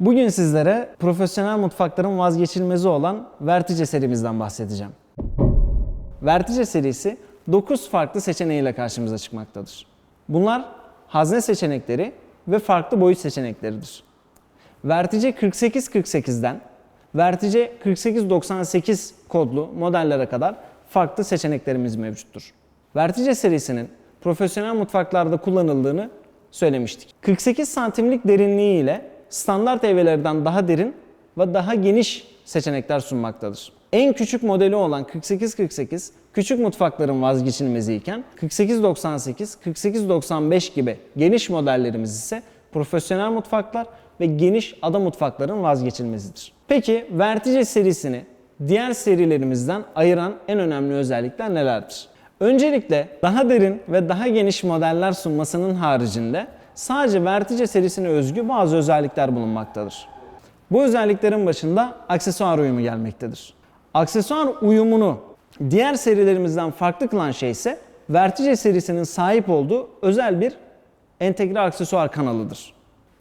Bugün sizlere profesyonel mutfakların vazgeçilmezi olan Vertice serimizden bahsedeceğim. Vertice serisi 9 farklı seçeneğiyle karşımıza çıkmaktadır. Bunlar hazne seçenekleri ve farklı boyut seçenekleridir. Vertice 4848'den Vertice 4898 kodlu modellere kadar farklı seçeneklerimiz mevcuttur. Vertice serisinin profesyonel mutfaklarda kullanıldığını söylemiştik. 48 santimlik derinliği ile standart evlerden daha derin ve daha geniş seçenekler sunmaktadır. En küçük modeli olan 4848 küçük mutfakların vazgeçilmezi iken 4898, 4895 gibi geniş modellerimiz ise profesyonel mutfaklar ve geniş ada mutfakların vazgeçilmezidir. Peki Vertice serisini diğer serilerimizden ayıran en önemli özellikler nelerdir? Öncelikle daha derin ve daha geniş modeller sunmasının haricinde sadece Vertice serisine özgü bazı özellikler bulunmaktadır. Bu özelliklerin başında aksesuar uyumu gelmektedir. Aksesuar uyumunu diğer serilerimizden farklı kılan şey ise Vertice serisinin sahip olduğu özel bir entegre aksesuar kanalıdır.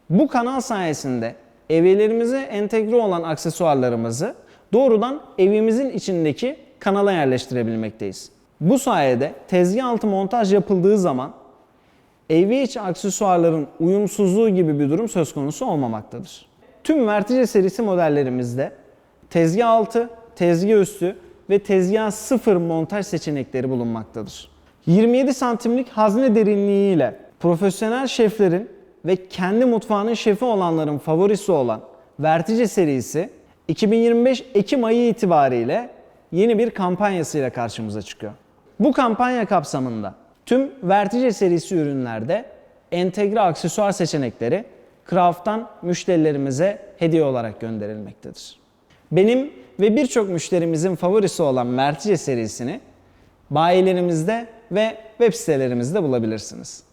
Bu kanal sayesinde evlerimize entegre olan aksesuarlarımızı doğrudan evimizin içindeki kanala yerleştirebilmekteyiz. Bu sayede tezgah altı montaj yapıldığı zaman evi içi aksesuarların uyumsuzluğu gibi bir durum söz konusu olmamaktadır. Tüm Vertice serisi modellerimizde tezgah altı, tezgah üstü ve tezgah sıfır montaj seçenekleri bulunmaktadır. 27 santimlik hazne derinliğiyle profesyonel şeflerin ve kendi mutfağının şefi olanların favorisi olan Vertice serisi 2025 Ekim ayı itibariyle yeni bir kampanyasıyla karşımıza çıkıyor. Bu kampanya kapsamında tüm Vertice serisi ürünlerde entegre aksesuar seçenekleri Craft'tan müşterilerimize hediye olarak gönderilmektedir. Benim ve birçok müşterimizin favorisi olan Vertice serisini bayilerimizde ve web sitelerimizde bulabilirsiniz.